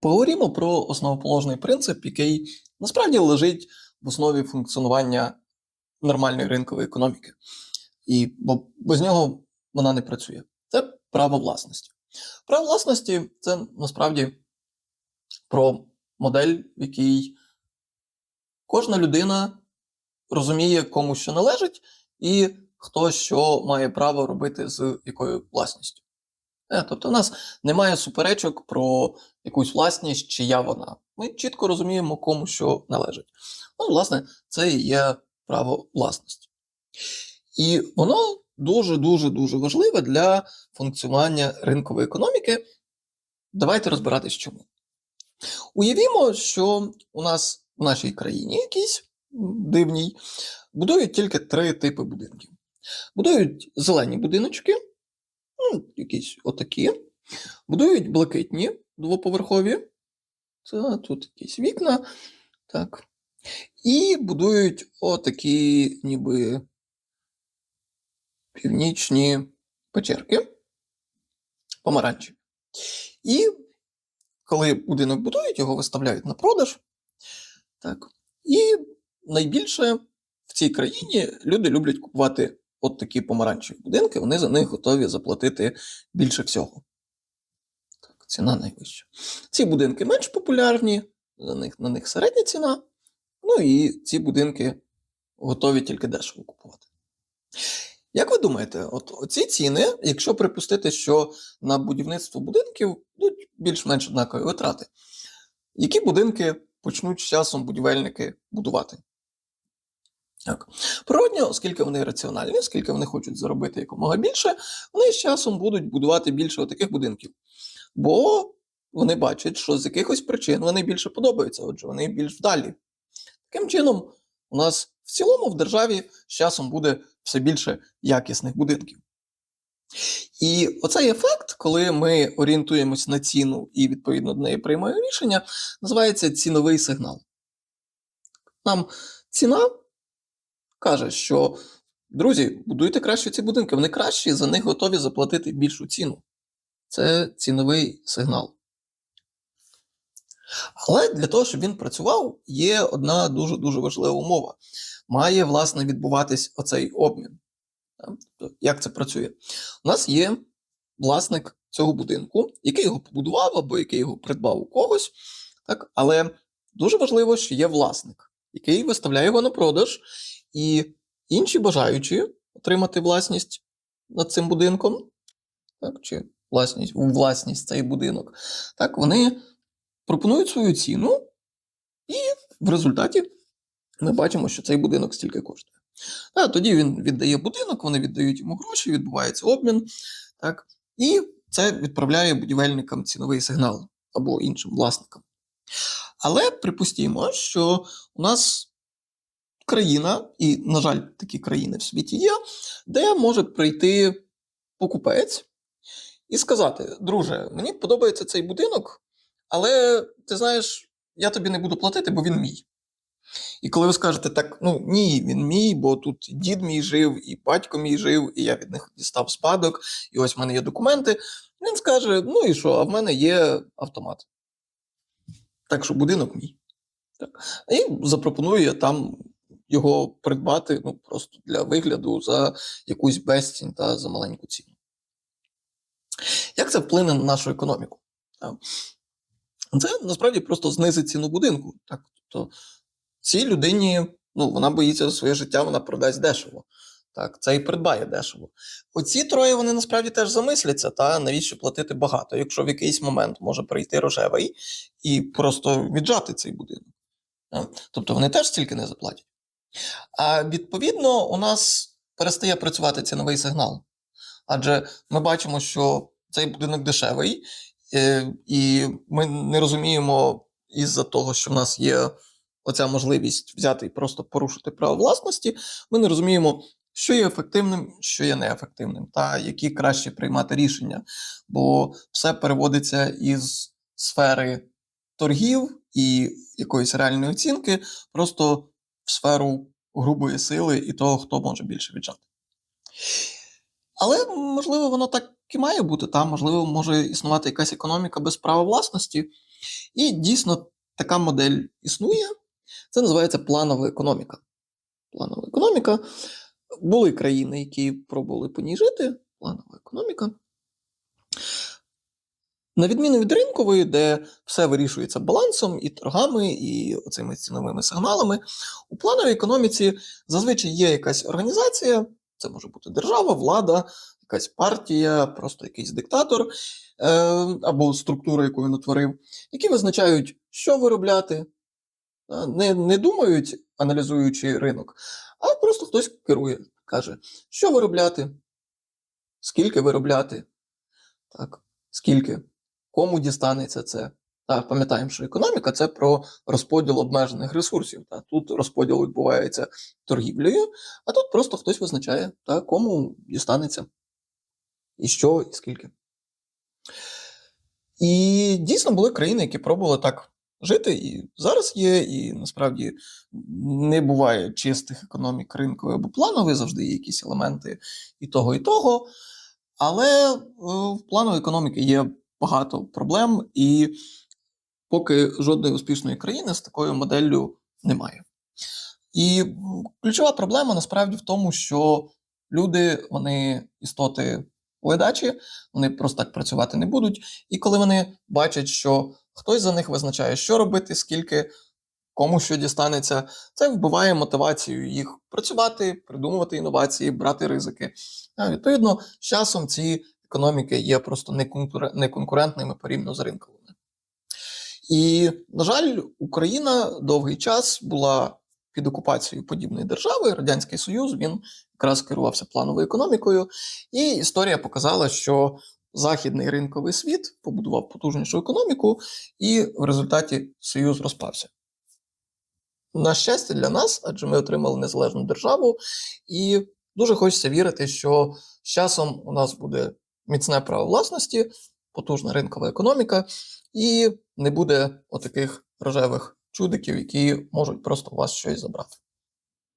Поговоримо про основоположний принцип, який насправді лежить в основі функціонування нормальної ринкової економіки. І бо без нього вона не працює. Це право власності. Право власності це насправді про модель, в якій кожна людина розуміє, кому що належить, і хто що має право робити з якою власністю. Е, Тобто, у нас немає суперечок про якусь власність, чия вона. Ми чітко розуміємо, кому що належить. Ну, власне, це і є право власності. І воно дуже-дуже дуже важливе для функціонування ринкової економіки. Давайте розбиратись чому. Уявімо, що у нас в нашій країні якійсь дивній будують тільки три типи будинків. Будують зелені будиночки, ну, якісь отакі, будують блакитні двоповерхові. Це тут якісь вікна. Так. І будують отакі, ніби північні печерки, помаранчеві. І коли будинок будують, його виставляють на продаж. Так. І найбільше в цій країні люди люблять купувати от такі помаранчеві будинки, вони за них готові заплатити більше всього. Так, ціна найвища. Ці будинки менш популярні, за них, на них середня ціна. Ну і ці будинки готові тільки дешево купувати. Як ви думаєте, от ці ціни, якщо припустити, що на будівництво будинків будуть більш-менш однакові витрати, які будинки почнуть з часом будівельники будувати? Так. Природньо, оскільки вони раціональні, оскільки вони хочуть заробити якомога більше, вони з часом будуть будувати більше таких будинків. Бо вони бачать, що з якихось причин вони більше подобаються, отже, вони більш вдалі. Таким чином, у нас в цілому в державі з часом буде все більше якісних будинків. І оцей ефект, коли ми орієнтуємось на ціну і відповідно до неї приймаємо рішення, називається ціновий сигнал. Нам ціна каже, що друзі, будуйте краще ці будинки, вони кращі, за них готові заплатити більшу ціну. Це ціновий сигнал. Але для того, щоб він працював, є одна дуже-дуже важлива умова. Має, власне, відбуватись оцей обмін. Як це працює? У нас є власник цього будинку, який його побудував або який його придбав у когось. Так? Але дуже важливо, що є власник, який виставляє його на продаж, і інші бажаючі отримати власність над цим будинком, так, чи власність, власність цей будинок, так, вони пропонують свою ціну, і в результаті ми бачимо, що цей будинок стільки коштує. А, тоді він віддає будинок, вони віддають йому гроші, відбувається обмін. Так, І це відправляє будівельникам ціновий сигнал або іншим власникам. Але припустімо, що у нас країна, і, на жаль, такі країни в світі є, де може прийти покупець і сказати: друже, мені подобається цей будинок, але ти знаєш, я тобі не буду платити, бо він мій. І коли ви скажете, так, ну ні, він мій, бо тут дід мій жив, і батько мій жив, і я від них дістав спадок, і ось в мене є документи. Він скаже: ну і що, а в мене є автомат. Так що будинок мій. Так. І запропоную там його придбати ну, просто для вигляду за якусь безцінь та за маленьку ціну. Як це вплине на нашу економіку? Це насправді просто знизить ціну будинку. Так? Тобто цій людині ну, вона боїться своє життя, вона продасть дешево. Так, це і придбає дешево. Оці троє вони насправді теж замисляться, та навіщо платити багато, якщо в якийсь момент може прийти рожевий і просто віджати цей будинок. Тобто вони теж стільки не заплатять. А відповідно, у нас перестає працювати ціновий сигнал. Адже ми бачимо, що цей будинок дешевий, е, і ми не розуміємо із-за того, що в нас є оця можливість взяти і просто порушити право власності, ми не розуміємо, що є ефективним, що є неефективним, та які краще приймати рішення. Бо все переводиться із сфери торгів і якоїсь реальної оцінки, просто в сферу грубої сили і того, хто може більше віджати. Але можливо, воно так і має бути. Там, можливо, може існувати якась економіка без права власності. І дійсно така модель існує. Це називається планова економіка. Планова економіка. Були країни, які пробували по ній жити. Планова економіка. На відміну від ринкової, де все вирішується балансом і торгами, і оцими ціновими сигналами, у плановій економіці зазвичай є якась організація, це може бути держава, влада, якась партія, просто якийсь диктатор е, або структура, яку він утворив, які визначають, що виробляти, не, не думають, аналізуючи ринок, а просто хтось керує, каже, що виробляти, скільки виробляти, так, скільки, кому дістанеться це. Так, пам'ятаємо, що економіка це про розподіл обмежених ресурсів. Та. Тут розподіл відбувається торгівлею, а тут просто хтось визначає, та, кому дістанеться, і що, і скільки. І дійсно були країни, які пробували так жити, і зараз є, і насправді не буває чистих економік ринкової або планової, завжди є якісь елементи і того, і того. Але е, в плановій економіки є багато проблем, і поки жодної успішної країни з такою моделлю немає. І ключова проблема насправді в тому, що люди, вони істоти ледачі, вони просто так працювати не будуть. І коли вони бачать, що хтось за них визначає, що робити, скільки, кому що дістанеться, це вбиває мотивацію їх працювати, придумувати інновації, брати ризики. А, відповідно, з часом ці економіки є просто неконкурентними порівняно з ринковими. І, на жаль, Україна довгий час була під окупацією подібної держави. Радянський Союз він якраз керувався плановою економікою, і історія показала, що західний ринковий світ побудував потужнішу економіку, і в результаті Союз розпався. На щастя для нас, адже ми отримали незалежну державу, і дуже хочеться вірити, що з часом у нас буде міцне право власності, потужна ринкова економіка, і не буде отаких рожевих чудиків, які можуть просто у вас щось забрати.